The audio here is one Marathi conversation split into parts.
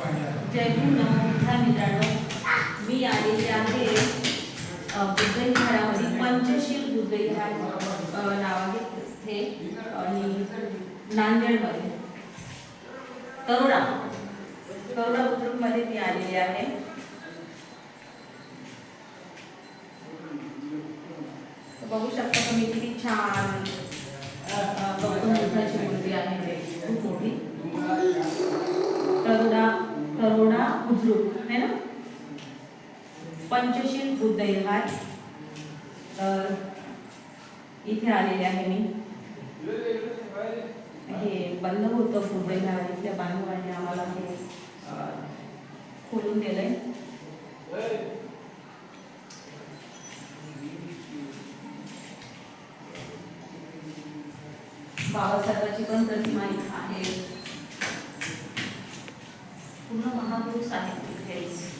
जय भीम मित्रांनो मी आलेले आहे. बुद्धविहारामध्ये पंचशील बुद्धविहार नाव आहे तिथे आणि नांदेडमध्ये. तरुणा तरुणा बुद्रुकमध्ये मी आलेली आहे बघू शकता तुम्ही किती छान गौतम बुद्धाची मूर्ती आहे खूप मोठी तरुणा तरुणा बुद्रुक है ना पंचशील बुद्ध तर इथे आलेले आहे मी. हे बंद होतं बुद्ध इथल्या बांधवांनी आम्हाला हे खोलून दिलंय. बाबासाहेबांची पण प्रतिमा आहे. पूर्ण महापुरुष आहेत तिथेच.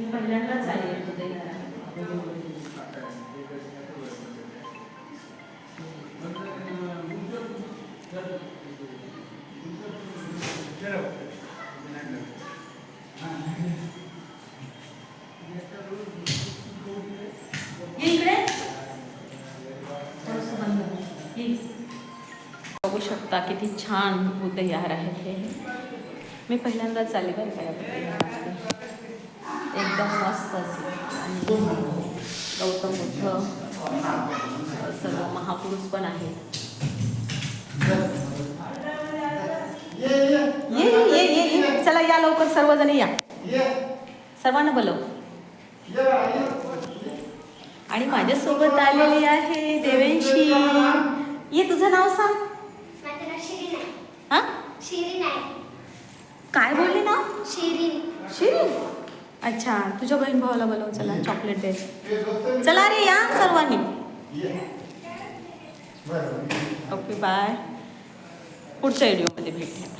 मी पहिल्यांदाच आली आहे उदयला. ये इकडे थोडंसं बंद कर. ये. बघू शकता किती छान बुद्ध विहार आहेत हे मी पहिल्यांदाच आले बरं का या बुद्ध विहारामध्ये. एकदम मस्त असे आणि गौतम बुद्ध सर्व महापुरुष पण आहेत. ये ये ये. ये ये चला या लवकर सर्वजण या. सर्वांना बोलव. आणि माझ्यासोबत आलेली आहे देवेंशी. ये तुझं नाव सांग. हा? काय बोलली ना शिरीन. शिरीन? अच्छा तुझ्या बहीण भावाला बोलव चला चॉकलेट दे चला रे या सर्वांनी. ओके बाय पुढच्या व्हिडिओमध्ये भेटूया.